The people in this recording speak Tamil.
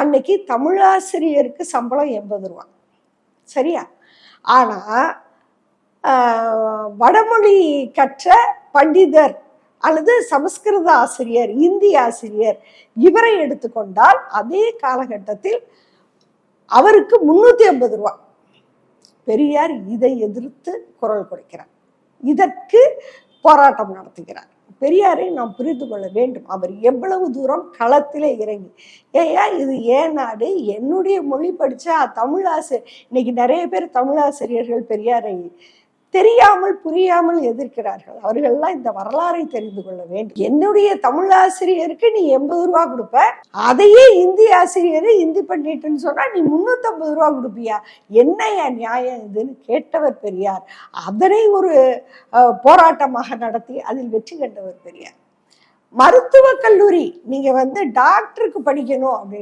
அன்னைக்கு தமிழாசிரியருக்கு சம்பளம் எண்பது ரூபா. சரியா? ஆனால் வடமொழி கற்ற பண்டிதர் அல்லது சமஸ்கிருத ஆசிரியர் இந்தி ஆசிரியர் இவரை எடுத்துக்கொண்டால் அதே காலகட்டத்தில் அவருக்கு முன்னூத்தி ஐம்பது ரூபா. பெரியார் இதை எதிர்த்து குரல் கொடுக்கிறார். இதற்கு போராட்டம் நடத்துகிறார். பெரியாரை நாம் புரிந்து கொள்ள வேண்டும். அவர் எவ்வளவு தூரம் களத்திலே இறங்கி ஏயா இது ஏன் நாடு? என்னுடைய மொழி படிச்சா தமிழாசிரியர் இன்னைக்கு நிறைய பேர் தமிழாசிரியர்கள் பெரியாரை தெரியாமல் புரியாமல் எதிர்க்கிறார்கள். அவர்கள்லாம் இந்த வரலாறை தெரிந்து கொள்ள வேண்டும். என்னுடைய தமிழ் ஆசிரியருக்கு நீ எண்பது ரூபா கொடுப்ப அதையே இந்தி ஆசிரியர் இந்தி பண்ணிட்டுன்னு சொன்னா நீ முன்னூத்தம்பது ரூபா கொடுப்பியா? என்னையா நியாயம் இதுன்னு கேட்டவர் பெரியார். அதனை ஒரு அஹ், போராட்டமாக நடத்தி அதில் வெற்றி கண்டவர் பெரியார். மருத்துவக் கல்லூரி நீங்க வந்து டாக்டருக்கு படிக்கணும் அப்படின்னு